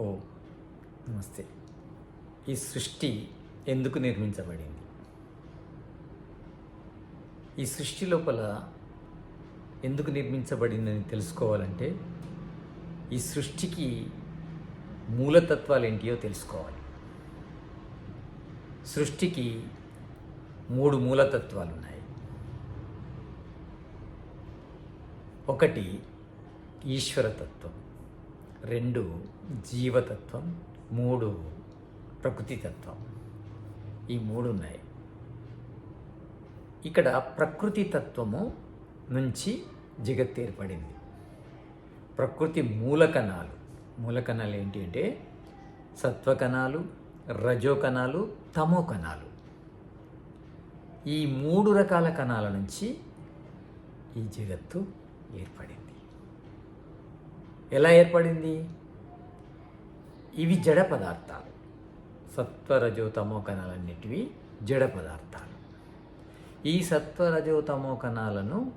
ఓ. నమస్తే. ఈ సృష్టి ఎందుకు నిర్మించబడింది? ఈ సృష్టి లోపల ఎందుకు నిర్మించబడిందని తెలుసుకోవాలంటే ఈ సృష్టికి మూలతత్వాలు ఏంటియో తెలుసుకోవాలి. సృష్టికి మూడు మూలతత్వాలు ఉన్నాయి ఒకటి ఈశ్వరతత్వం. రెండు జీవతత్వం మూడు ప్రకృతి తత్వం ఈ మూడు ఉన్నాయి. ఇక్కడ ప్రకృతి తత్వము నుంచి జగత్ ఏర్పడింది. ప్రకృతి మూలకణాలు. మూలకణాలు ఏంటి అంటే సత్వకణాలు రజోకణాలు తమో కణాలు ఈ మూడు రకాల కణాల నుంచి ఈ జగత్తు ఏర్పడింది. ఎలా ఏర్పడింది? ఇవి జడ పదార్థాలు. సత్వరజో తమో కణాలన్నిటివి జడ పదార్థాలు. ఈ సత్వరజో తమో కణాలను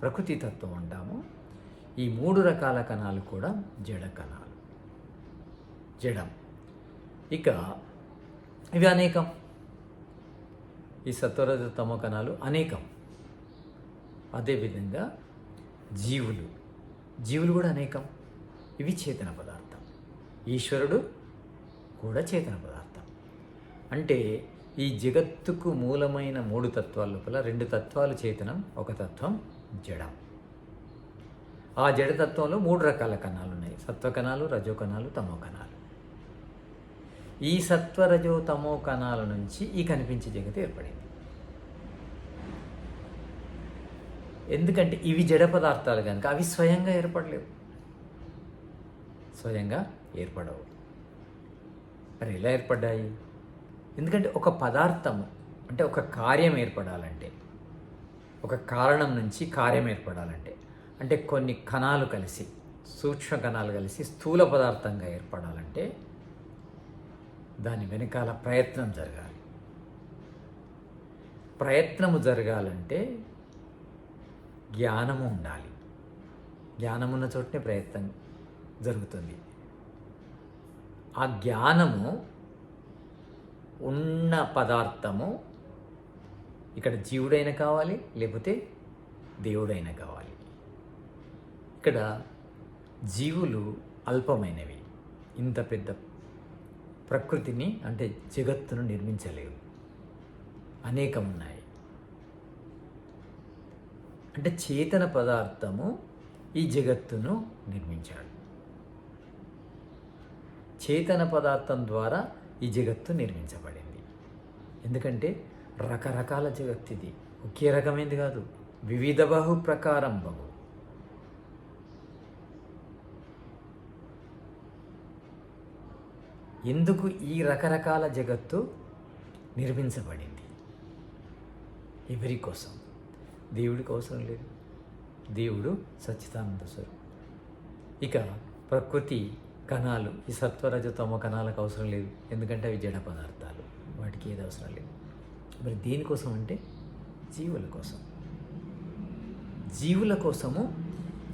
ప్రకృతి తత్వం అంటాము. ఈ మూడు రకాల కణాలు కూడా జడ కణాలు. జడం. ఇక ఇవి అనేకం. ఈ సత్వరజోతమో కణాలు అనేకం. అదేవిధంగా జీవులు. జీవులు కూడా అనేకం. ఇవి చేతన పదార్థం. ఈశ్వరుడు కూడా చేతన పదార్థం. అంటే ఈ జగత్తుకు మూలమైన మూడు తత్వాల లోపల రెండు తత్వాలు చేతనం ఒక తత్వం జడం. ఆ జడతత్వంలో మూడు రకాల కణాలు ఉన్నాయి. సత్వ కణాలు రజో కణాలు తమో కణాలు. ఈ సత్వరజో తమో కణాల నుంచి ఈ కనిపించే జగతి ఏర్పడింది. ఎందుకంటే ఇవి జడ పదార్థాలు కనుక అవి స్వయంగా ఏర్పడలేవు. స్వయంగా ఏర్పడవు. మరి ఎలా ఏర్పడ్డాయి? ఎందుకంటే ఒక పదార్థము అంటే ఒక కార్యం ఏర్పడాలంటే ఒక కారణం నుంచి కార్యం ఏర్పడాలంటే అంటే కొన్ని కణాలు కలిసి సూక్ష్మ కణాలు కలిసి స్థూల పదార్థంగా ఏర్పడాలంటే దాని వెనకాల ప్రయత్నం జరగాలి. ప్రయత్నము జరగాలంటే జ్ఞానము ఉండాలి. జ్ఞానమున్న చోటనే ప్రయత్నం జరుగుతుంది. ఆ జ్ఞానము ఉన్న పదార్థము ఇక్కడ జీవుడైనా కావాలి లేకపోతే దేవుడైనా కావాలి. ఇక్కడ జీవులు అల్పమైనవి. ఇంత పెద్ద ప్రకృతిని అంటే జగత్తును నిర్మించలేవు. అనేకం ఉన్నాయి అంటే చేతన పదార్థము ఈ జగత్తును నిర్మించాడు. చేతన పదార్థం ద్వారా ఈ జగత్తు నిర్మించబడింది. ఎందుకంటే రకరకాల జగత్తు ఇది ఒకే రకమైనది కాదు. వివిధ బహు ప్రకారం బహు. ఎందుకు ఈ రకరకాల జగత్తు నిర్మించబడింది? ఎవరి కోసం దేవుడికి అవసరం లేదు. దేవుడు సచ్చిదానంద స్వరూపం. ఇక ప్రకృతి కణాలు. ఈ సత్వరజతమ కణాలకు అవసరం లేదు. ఎందుకంటే అవి జడ పదార్థాలు. వాటికి ఏది అవసరం లేదు. మరి దేనికోసం అంటే జీవుల కోసం. జీవుల కోసము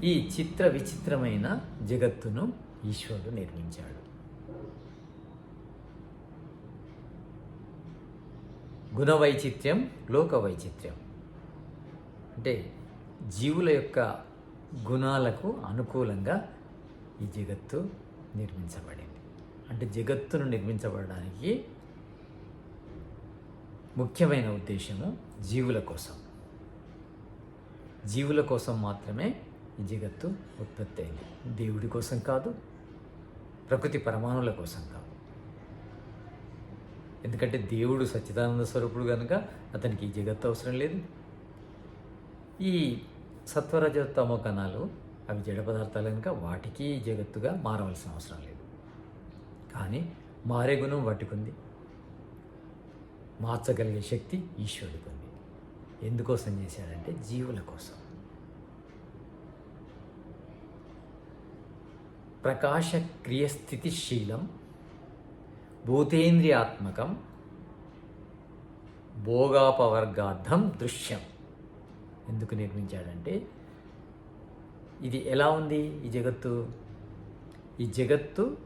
ఈ చిత్ర విచిత్రమైన జగత్తును ఈశ్వరుడు నిర్మించాడు. గుణ వైచిత్ర్యం లోక వైచిత్ర్యం అంటే జీవుల యొక్క గుణాలకు అనుకూలంగా ఈ జగత్తు నిర్మించబడింది. అంటే జగత్తును నిర్మించబడడానికి ముఖ్యమైన ఉద్దేశము జీవుల కోసం. జీవుల కోసం మాత్రమే ఈ జగత్తు ఉత్పత్తి అయింది. దేవుడి కోసం కాదు ప్రకృతి పరమాణుల కోసం కాదు. ఎందుకంటే దేవుడు సచ్చిదానంద స్వరూపుడు కనుక అతనికి ఈ జగత్తు అవసరం లేదు. ఈ సత్వరజోత్తమ కణాలు అవి జడ పదార్థాలు కనుక వాటికి జగత్తుగా మారవలసిన అవసరం లేదు. కానీ మారే గుణం వాటికి ఉంది మార్చగలిగే శక్తి ఈశ్వరుడికి ఉంది ఎందుకోసం చేశాడంటే జీవుల కోసం. ప్రకాశ క్రియస్థితిశీలం భూతేంద్రియాత్మకం భోగాపవర్గార్థం దృశ్యం. ఎందుకు నిర్మించాడంటే ఇది ఎలా ఉంది ఈ జగత్తు? ఈ జగత్తు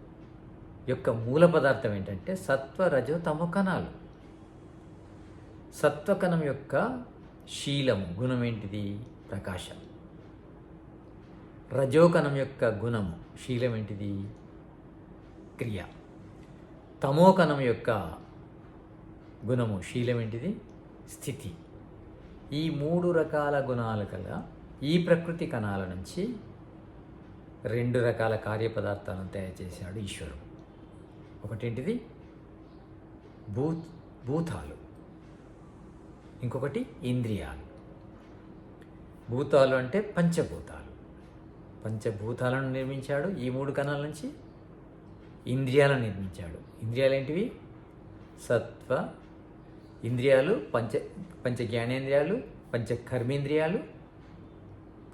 యొక్క మూల పదార్థం ఏంటంటే సత్వ రజో తమ కణాలు. సత్వకణం యొక్క శీలము గుణం ఏంటిది? ప్రకాశం. రజోకణం యొక్క గుణము శీలం ఏంటిది? క్రియ. తమోకణం యొక్క గుణము శీలం ఏంటిది? స్థితి. ఈ మూడు రకాల గుణాలు కల ఈ ప్రకృతి కణాల నుంచి రెండు రకాల కార్యపదార్థాలను తయారు చేశాడు ఈశ్వరుడు. ఒకటేంటిది? భూ భూతాలు. ఇంకొకటి ఇంద్రియాలు. భూతాలు అంటే పంచభూతాలు. పంచభూతాలను నిర్మించాడు ఈ మూడు కణాల నుంచి ఇంద్రియాలను నిర్మించాడు. ఇంద్రియాలు ఏంటివి సత్వ ఇంద్రియాలు పంచ పంచ జ్ఞానేంద్రియాలు పంచ కర్మేంద్రియాలు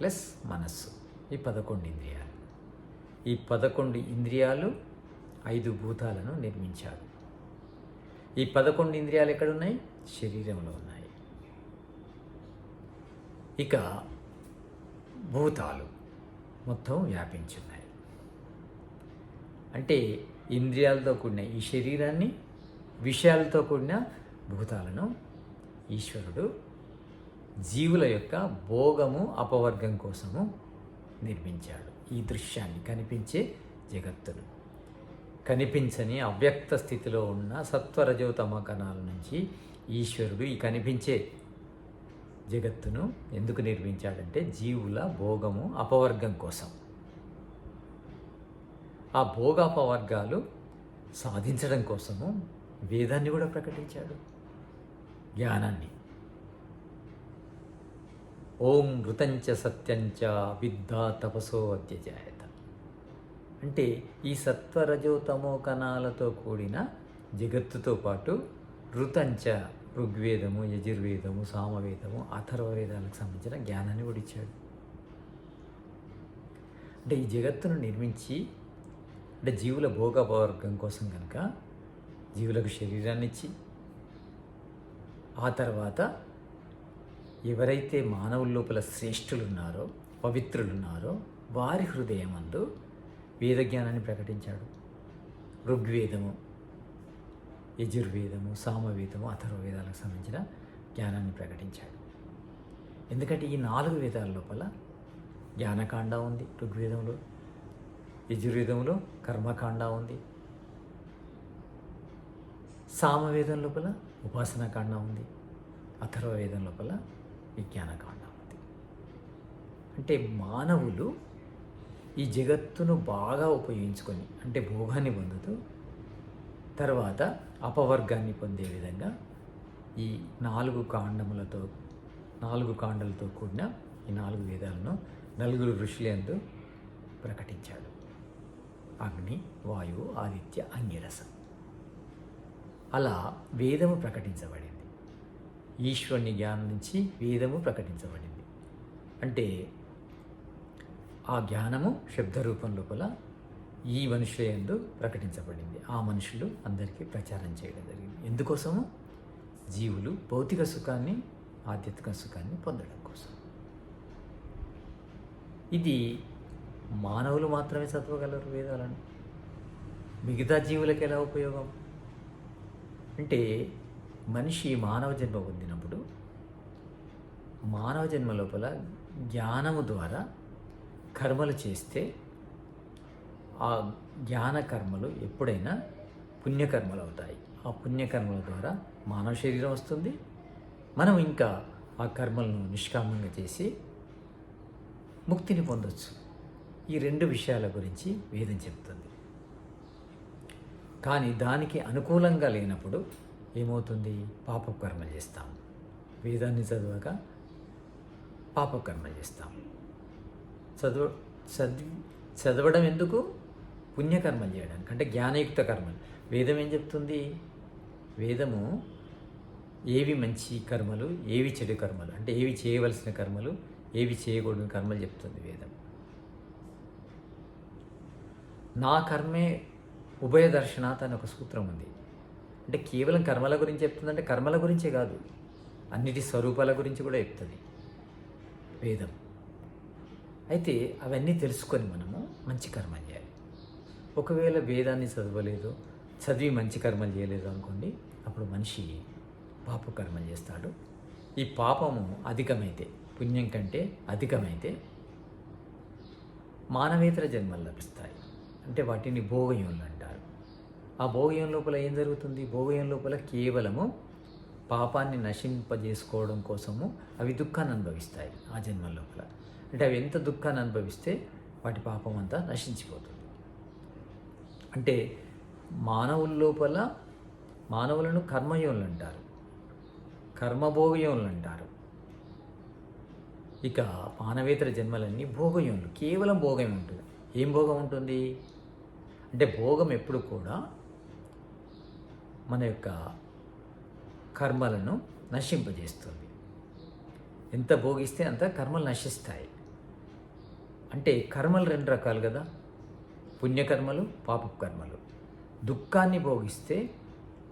ప్లస్ మనస్సు. ఈ పదకొండు ఇంద్రియాలు. ఈ పదకొండు ఇంద్రియాలు ఐదు భూతాలను నిర్మించారు. ఈ పదకొండు ఇంద్రియాలు ఎక్కడున్నాయి? శరీరంలో ఉన్నాయి. ఇక భూతాలు మొత్తం వ్యాపించున్నాయి. అంటే ఇంద్రియాలతో కూడిన ఈ శరీరాన్ని విషయాలతో కూడిన భూతాలను ఈశ్వరుడు జీవుల యొక్క భోగము అపవర్గం కోసము నిర్మించాడు. ఈ దృశ్యాన్ని కనిపించే జగత్తును. కనిపించని అవ్యక్త స్థితిలో ఉన్న సత్వరజోతమ కణాల నుంచి ఈశ్వరుడు ఈ కనిపించే జగత్తును ఎందుకు నిర్మించాడంటే జీవుల భోగము అపవర్గం కోసం. ఆ భోగాపవర్గాలు సాధించడం కోసము వేదాన్ని కూడా ప్రకటించాడు. జ్ఞానాన్ని ఓం ఋతంచ సత్యంచ విద్దా తపసో అధ్యజాయత అంటే ఈ సత్వరజోతమో కణాలతో కూడిన జగత్తుతో పాటు ఋతంచ ఋగ్వేదము యజుర్వేదము సామవేదము అథర్వవేదాలకు సంబంధించిన జ్ఞానాన్ని కూడా ఇచ్చాడు. అంటే ఈ జగత్తును నిర్మించి అంటే జీవుల భోగవర్గం కోసం కనుక జీవులకు శరీరాన్ని ఇచ్చి ఆ తర్వాత ఎవరైతే మానవుల లోపల శ్రేష్ఠులు ఉన్నారో వారి హృదయమందు వేదజ్ఞానాన్ని ప్రకటించాడు. ఋగ్వేదము యజుర్వేదము సామవేదము అథర్వవేదాలకు సంబంధించిన జ్ఞానాన్ని ప్రకటించాడు. ఎందుకంటే ఈ నాలుగు వేదాల లోపల జ్ఞానకాండ ఉంది ఋగ్వేదంలో యజుర్వేదంలో కర్మకాండ ఉంది. సామవేదం లోపల ఉపాసనాకాండ ఉంది అథర్వవేదం లోపల విజ్ఞానకాండ ఉంది అంటే మానవులు ఈ జగత్తును బాగా ఉపయోగించుకొని అంటే భోగాన్ని పొందుతూ తర్వాత అపవర్గాన్ని పొందే విధంగా ఈ నాలుగు కాండములతో నాలుగు కాండలతో కూడిన ఈ నాలుగు వేదాలను నలుగురు ఋషులందు ప్రకటించాడు. అగ్ని వాయువు ఆదిత్య అంగిరసం. అలా వేదము ప్రకటించబడింది. ఈశ్వరుని జ్ఞానం నుంచి వేదము ప్రకటించబడింది. అంటే ఆ జ్ఞానము శబ్దరూపం లోపల ఈ మనుషుల యందు ప్రకటించబడింది. ఆ మనుషులు అందరికీ ప్రచారం చేయడం జరిగింది. ఎందుకోసము? జీవులు భౌతిక సుఖాన్ని ఆధ్యాత్మిక సుఖాన్ని పొందడం కోసం. ఇది మానవులు మాత్రమే చదవగలరు వేదాలను? మిగతా జీవులకు ఎలా ఉపయోగం? అంటే మనిషి మానవ జన్మ పొందినప్పుడు మానవ జన్మ లోపల జ్ఞానము ద్వారా కర్మలు చేస్తే ఆ జ్ఞాన కర్మలు ఎప్పుడైనా పుణ్యకర్మలు అవుతాయి. ఆ పుణ్యకర్మల ద్వారా మానవ శరీరం వస్తుంది. మనం ఇంకా ఆ కర్మలను నిష్కామంగా చేసి ముక్తిని పొందొచ్చు. ఈ రెండు విషయాల గురించి వేదం చెప్తుంది. కానీ దానికి అనుకూలంగా లేనప్పుడు ఏమవుతుంది? పాపకర్మ చేస్తాం. వేదాన్ని చదవక పాపకర్మ చేస్తాం. చదువు చదివి చదవడం ఎందుకు? పుణ్యకర్మలు చేయడానికి అంటే జ్ఞానయుక్త కర్మలు వేదం ఏం చెప్తుంది? వేదము ఏవి మంచి కర్మలు ఏవి చెడు కర్మలు అంటే ఏవి చేయవలసిన కర్మలు ఏవి చేయకూడని కర్మలు చెప్తుంది వేదం. నా కర్మే ఉభయ దర్శనాత్ అని ఒక సూత్రం ఉంది. అంటే కేవలం కర్మల గురించి చెప్తుందంటే కర్మల గురించే కాదు. అన్నిటి స్వరూపాల గురించి కూడా చెప్తుంది. వేదం. అయితే అవన్నీ తెలుసుకొని మనము మంచి కర్మ చేయాలి. ఒకవేళ వేదాన్ని చదవలేదు చదివి మంచి కర్మలు చేయలేదు అనుకోండి అప్పుడు మనిషి పాప కర్మలు చేస్తాడు. ఈ పాపము అధికమైతే పుణ్యం కంటే అధికమైతే మానవేతర జన్మలు లభిస్తాయి. అంటే వాటిని భోగయోనులు ఆ భోగయం లోపల ఏం జరుగుతుంది? భోగయం లోపల కేవలము పాపాన్ని నశింపజేసుకోవడం కోసము అవి దుఃఖాన్ని అనుభవిస్తాయి ఆ జన్మ లోపల. అంటే అవి ఎంత దుఃఖాన్ని అనుభవిస్తే వాటి పాపం అంతా నశించిపోతుంది. అంటే మానవుల లోపల మానవులను కర్మయోనులు అంటారు. కర్మభోగయోనులు అంటారు. ఇక మానవేతర జన్మలన్నీ భోగయోనులు. కేవలం భోగం ఉంటుంది. ఏం భోగం ఉంటుంది? అంటే భోగం ఎప్పుడు కూడా మన యొక్క కర్మలను నశింపజేస్తుంది. ఎంత భోగిస్తే అంత కర్మలు నశిస్తాయి. అంటే కర్మలు రెండు రకాలు కదా. పుణ్యకర్మలు పాపపు కర్మలు దుఃఖాన్ని భోగిస్తే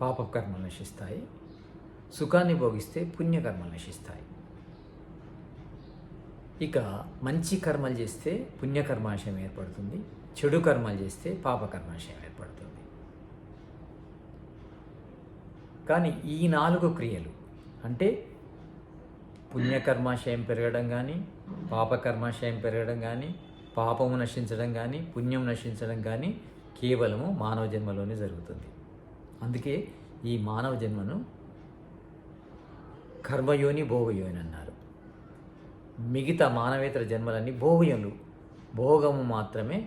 పాపపు కర్మలు నశిస్తాయి. సుఖాన్ని భోగిస్తే పుణ్యకర్మలు నశిస్తాయి. ఇక మంచి కర్మలు చేస్తే పుణ్యకర్మాశయం ఏర్పడుతుంది. చెడు కర్మలు చేస్తే పాపకర్మాశయం ఏర్పడుతుంది. కానీ ఈ నాలుగు క్రియలు అంటే పుణ్యకర్మాశయం పెరగడం కానీ పాపకర్మాశయం పెరగడం కానీ పాపము నశించడం కానీ పుణ్యం నశించడం కానీ కేవలము మానవ జన్మలోనే జరుగుతుంది. అందుకే ఈ మానవ జన్మను కర్మయోని భోగయోని అన్నారు. మిగతా మానవేతర జన్మలన్నీ భోగములు భోగము మాత్రమే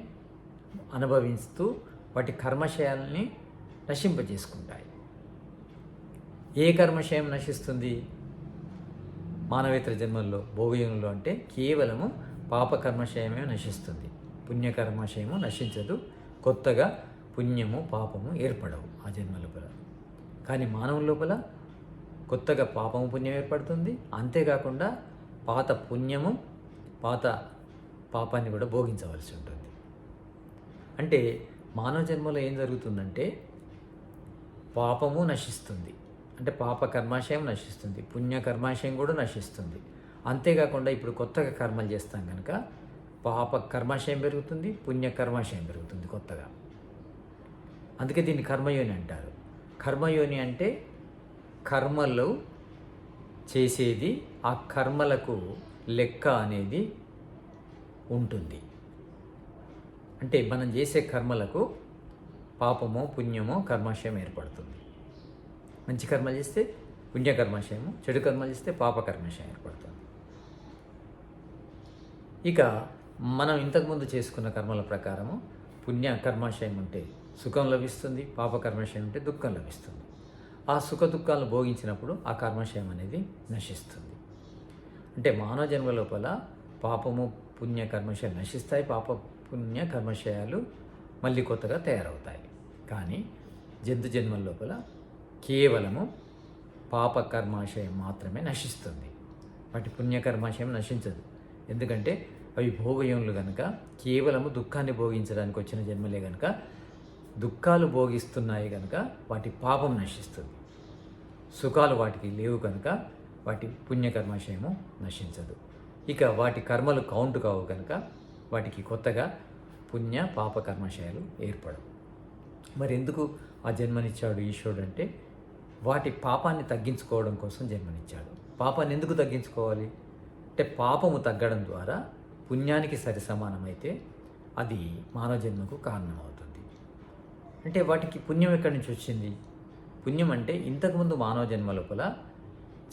అనుభవిస్తూ వాటి కర్మశయాల్ని నశింపజేసుకుంటాయి. ఏ కర్మశయం నశిస్తుంది? మానవేతర జన్మల్లో భోగయునులు అంటే కేవలము పాప కర్మశయమే నశిస్తుంది. పుణ్యకర్మశయము నశించదు. కొత్తగా పుణ్యము పాపము ఏర్పడవు ఆ జన్మ లోపల. కానీ మానవుల లోపల కొత్తగా పాపము పుణ్యం ఏర్పడుతుంది. అంతేకాకుండా పాత పుణ్యము పాత పాపాన్ని కూడా భోగించవలసి ఉంటుంది. అంటే మానవ జన్మలో ఏం జరుగుతుందంటే పాపము నశిస్తుంది. అంటే పాప కర్మాశయం నశిస్తుంది పుణ్య కర్మాశయం కూడా నశిస్తుంది. అంతేకాకుండా ఇప్పుడు కొత్తగా కర్మలు చేస్తాం కనుక పాప కర్మాశయం పెరుగుతుంది పుణ్య కర్మాశయం పెరుగుతుంది కొత్తగా. అందుకే దీన్ని కర్మయోని అంటారు. కర్మయోని అంటే కర్మలు చేసేది ఆ కర్మలకు లెక్క అనేది ఉంటుంది. అంటే మనం చేసే కర్మలకు పాపమో పుణ్యమో కర్మాశయం ఏర్పడుతుంది. మంచి కర్మలు చేస్తే పుణ్యకర్మాశయము చెడు కర్మలు చేస్తే పాపకర్మాశయం ఏర్పడుతుంది ఇక మనం ఇంతకుముందు చేసుకున్న కర్మల ప్రకారము పుణ్య కర్మాశయం ఉంటే సుఖం లభిస్తుంది పాపకర్మాశయం ఉంటే దుఃఖం లభిస్తుంది. ఆ సుఖ దుఃఖాలను భోగించినప్పుడు ఆ కర్మాశయం అనేది నశిస్తుంది. అంటే మానవ జన్మ లోపల పాపము పుణ్య కర్మశయాలు నశిస్తాయి పాప పుణ్య కర్మశయాలు మళ్ళీ కొత్తగా తయారవుతాయి. కానీ జంతు జన్మల లోపల కేవలము పాప కర్మాశయం మాత్రమే నశిస్తుంది. వాటి పుణ్యకర్మాశయం నశించదు. ఎందుకంటే అవి భోగయోనులు కనుక కేవలము దుఃఖాన్ని భోగించడానికి వచ్చిన జన్మలే కనుక దుఃఖాలు భోగిస్తున్నాయి కనుక వాటి పాపం నశిస్తుంది. సుఖాలు వాటికి లేవు కనుక వాటి పుణ్యకర్మాశయము నశించదు. ఇక వాటి కర్మలు కౌంట్ కావు కనుక వాటికి కొత్తగా పుణ్య పాప కర్మాశయాలు ఏర్పడవు. మరి ఎందుకు ఆ జన్మనిచ్చాడు ఈశ్వరుడు అంటే వాటి పాపాన్ని తగ్గించుకోవడం కోసం జన్మనిచ్చాడు. పాపాన్ని ఎందుకు తగ్గించుకోవాలి? అంటే పాపము తగ్గడం ద్వారా పుణ్యానికి సరి సమానమైతే అది మానవ జన్మకు కారణమవుతుంది. అంటే వాటికి పుణ్యం ఎక్కడి నుంచి వచ్చింది? పుణ్యం అంటే ఇంతకుముందు మానవ జన్మ లోపల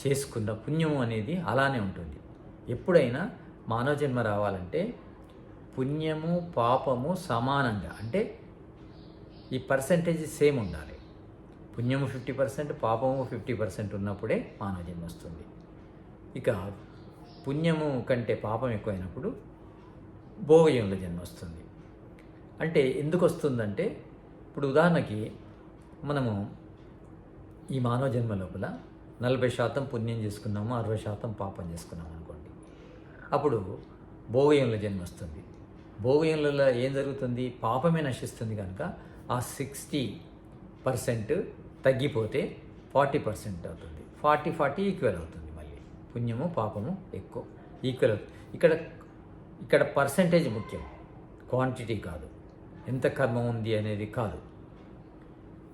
చేసుకున్న పుణ్యం అనేది అలానే ఉంటుంది. ఎప్పుడైనా మానవ జన్మ రావాలంటే పుణ్యము పాపము సమానంగా అంటే ఈ పర్సంటేజ్ సేమ్ ఉండాలి. పుణ్యము ఫిఫ్టీ పర్సెంట్ పాపము ఫిఫ్టీ పర్సెంట్ ఉన్నప్పుడే మానవ జన్మ వస్తుంది. ఇక పుణ్యము కంటే పాపం ఎక్కువైనప్పుడు భోగయంలో జన్మ వస్తుంది. అంటే ఎందుకు వస్తుందంటే ఇప్పుడు ఉదాహరణకి మనము ఈ మానవ జన్మ లోపల నలభై శాతం పుణ్యం చేసుకున్నాము అరవై శాతం పాపం చేసుకున్నాము అనుకోండి. అప్పుడు భోగయంలో జన్మ వస్తుంది. భోగయంలో ఏం జరుగుతుంది? పాపమే నశిస్తుంది కనుక ఆ సిక్స్టీ పర్సెంట్ తగ్గిపోతే ఫార్టీ పర్సెంట్ అవుతుంది. ఫార్టీ ఫార్టీ ఈక్వల్ అవుతుంది మళ్ళీ. పుణ్యము పాపము ఎక్కువ. ఈక్వల్ అవుతుంది. ఇక్కడ ఇక్కడ పర్సెంటేజ్ ముఖ్యం. క్వాంటిటీ కాదు. ఎంత కర్మ ఉంది అనేది కాదు.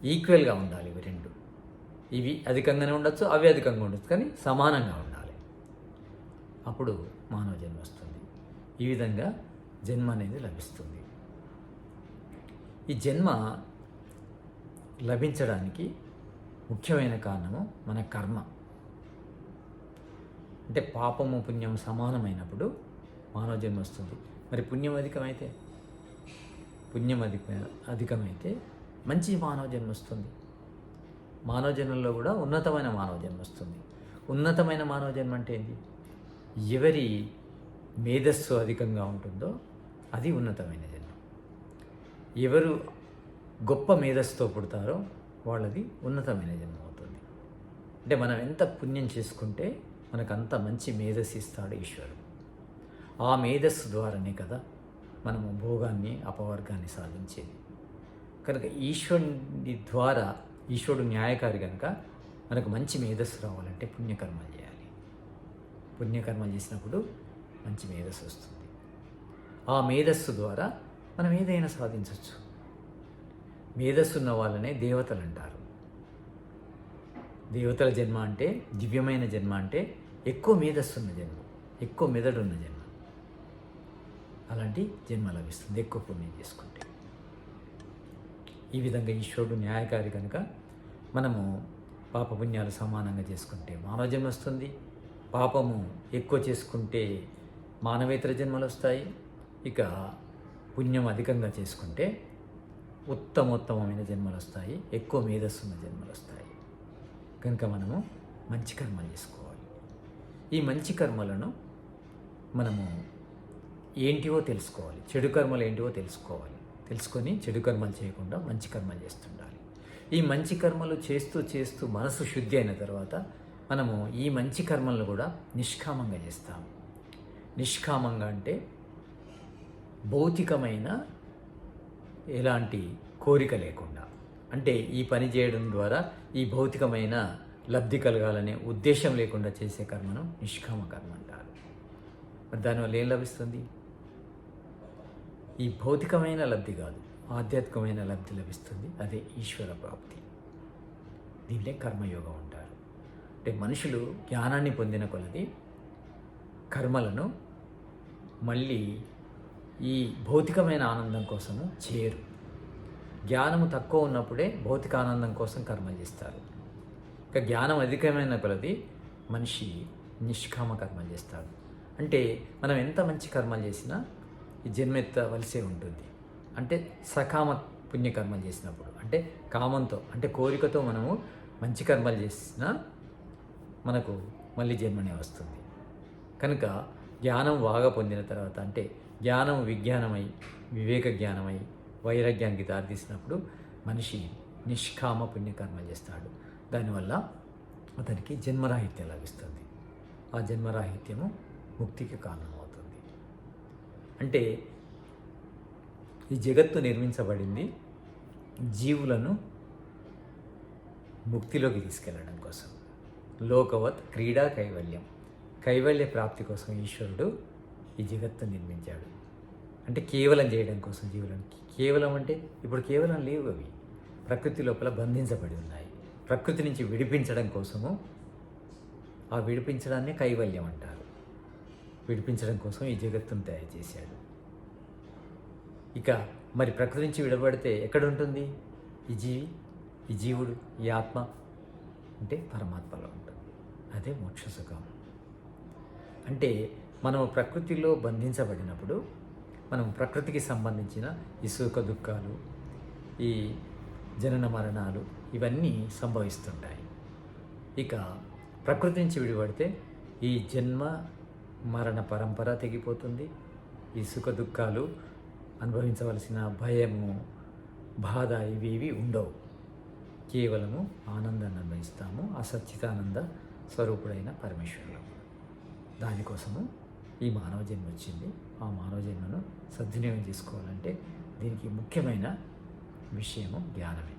ఈక్వల్గా ఉండాలి ఇవి రెండు. ఇవి అధికంగానే ఉండొచ్చు అవి అధికంగా ఉండొచ్చు కానీ సమానంగా ఉండాలి. అప్పుడు మానవ జన్మ వస్తుంది. ఈ విధంగా జన్మ అనేది లభిస్తుంది. ఈ జన్మ లభించడానికి ముఖ్యమైన కారణము మన కర్మ. అంటే పాపము పుణ్యం సమానమైనప్పుడు మానవ జన్మ వస్తుంది. మరి పుణ్యం అధికమైతే? పుణ్యం అధిక అధికమైతే మంచి మానవ జన్మ వస్తుంది. మానవ జన్మలో కూడా ఉన్నతమైన మానవ జన్మ వస్తుంది. ఉన్నతమైన మానవ జన్మ అంటే ఏంటి? ఎవరి మేధస్సు అధికంగా ఉంటుందో అది ఉన్నతమైన జన్మ. ఎవరు గొప్ప మేధస్సుతో పుడతారో వాళ్ళది ఉన్నతమైన జన్మ అవుతుంది అంటే మనం ఎంత పుణ్యం చేసుకుంటే మనకు అంత మంచి మేధస్సు ఇస్తాడు ఈశ్వరుడు. ఆ మేధస్సు ద్వారానే కదా మనము భోగాన్ని అపవర్గాన్ని సాధించేది. కనుక ఈశ్వరుని ద్వారా ఈశ్వరుడు న్యాయకారి కనుక మనకు మంచి మేధస్సు రావాలంటే పుణ్యకర్మలు చేయాలి. పుణ్యకర్మలు చేసినప్పుడు మంచి మేధస్సు వస్తుంది. ఆ మేధస్సు ద్వారా మనం ఏదైనా సాధించవచ్చు మేధస్సున్న వాళ్ళనే దేవతలు అంటారు దేవతల జన్మ అంటే దివ్యమైన జన్మ అంటే ఎక్కువ మేధస్సున్న జన్మ ఎక్కువ మెదడున్న జన్మ. అలాంటి జన్మ లభిస్తుంది ఎక్కువ పుణ్యం చేసుకుంటే. ఈ విధంగా ఈశ్వరుడు న్యాయకారి కనుక మనము పాపపుణ్యాలు సమానంగా చేసుకుంటే మానవ జన్మ వస్తుంది. పాపము ఎక్కువ చేసుకుంటే మానవేతర జన్మలు వస్తాయి. ఇక పుణ్యం అధికంగా చేసుకుంటే ఉత్తమోత్తమైన జన్మలు వస్తాయి ఎక్కువ మేధస్సున్న జన్మలు వస్తాయి కనుక మనము మంచి కర్మలు చేసుకోవాలి. ఈ మంచి కర్మలను మనము ఏంటివో తెలుసుకోవాలి. చెడు కర్మలు ఏంటివో తెలుసుకోవాలి. తెలుసుకొని చెడు కర్మలు చేయకుండా మంచి కర్మలు చేస్తుండాలి. ఈ మంచి కర్మలు చేస్తూ చేస్తూ మనసు శుద్ధి అయిన తర్వాత మనము ఈ మంచి కర్మలను కూడా నిష్కామంగా చేస్తాము. నిష్కామంగా అంటే భౌతికమైన ఎలాంటి కోరిక లేకుండా. అంటే ఈ పని చేయడం ద్వారా ఈ భౌతికమైన లబ్ధి కలగాలనే ఉద్దేశం లేకుండా చేసే కర్మను నిష్కామ కర్మ అంటారు. మరి దానివల్ల ఏం లభిస్తుంది? ఈ భౌతికమైన లబ్ధి కాదు ఆధ్యాత్మికమైన లబ్ధి లభిస్తుంది. అదే ఈశ్వర ప్రాప్తి. దీన్నే కర్మయోగం అంటారు. అంటే మనుషులు జ్ఞానాన్ని పొందిన కొలది కర్మలను మళ్ళీ ఈ భౌతికమైన ఆనందం కోసము చేయరు. జ్ఞానము తక్కువ ఉన్నప్పుడే భౌతిక ఆనందం కోసం కర్మ చేస్తారు. ఇక జ్ఞానం అధికమైన కొలది మనిషి నిష్కామ కర్మ చేస్తాడు. అంటే మనం ఎంత మంచి కర్మలు చేసినా ఈ జన్మెత్తవలసే ఉంటుంది. అంటే సకామ పుణ్యకర్మలు చేసినప్పుడు అంటే కామంతో అంటే కోరికతో మనము మంచి కర్మలు చేసినా మనకు మళ్ళీ జన్మనే వస్తుంది. కనుక జ్ఞానం బాగా పొందిన తర్వాత అంటే జ్ఞానం విజ్ఞానమై వివేక జ్ఞానమై వైరాగ్యానికి దారితీసినప్పుడు మనిషి నిష్కామ పుణ్యకర్మలు చేస్తాడు. దానివల్ల అతనికి జన్మరాహిత్యం లభిస్తుంది. ఆ జన్మరాహిత్యము ముక్తికి కారణమవుతుంది. అంటే ఈ జగత్తు నిర్మించబడింది జీవులను ముక్తిలోకి తీసుకెళ్ళడం కోసం. లోకవత్ క్రీడా కైవల్యం. కైవల్య ప్రాప్తి కోసం ఈశ్వరుడు ఈ జగత్తు నిర్మించాడు. అంటే కేవలం చేయడం కోసం జీవులను కేవలం అంటే ఇప్పుడు కేవలం లేవు అవి. ప్రకృతి లోపల బంధించబడి ఉన్నాయి. ప్రకృతి నుంచి విడిపించడం కోసము ఆ విడిపించడాన్ని కైవల్యం అంటారు. విడిపించడం కోసం ఈ జగత్తును తయారు చేశాడు. ఇక మరి ప్రకృతి నుంచి విడబడితే ఎక్కడ ఉంటుంది ఈ జీవి ఈ జీవుడు ఈ ఆత్మ అంటే పరమాత్మలో ఉంటుంది. అదే మోక్ష సుఖం. అంటే మనం ప్రకృతిలో బంధించబడినప్పుడు మనం ప్రకృతికి సంబంధించిన ఈ సుఖ దుఃఖాలు ఈ జనన మరణాలు ఇవన్నీ సంభవిస్తుంటాయి. ఇక ప్రకృతి నుంచి విడిపడితే ఈ జన్మ మరణ పరంపర తెగిపోతుంది. ఈ సుఖ దుఃఖాలు అనుభవించవలసిన భయము బాధ ఇవి ఇవి ఉండవు. కేవలము ఆనందాన్ని అనుభవిస్తాము. ఆ సచ్చితానంద స్వరూపుడైన పరమేశ్వరుడు దానికోసము ఈ మానవ జన్మ వచ్చింది ఆ మానవ జన్మను సద్వినియోగం చేసుకోవాలంటే దీనికి ముఖ్యమైన విషయము జ్ఞానమే.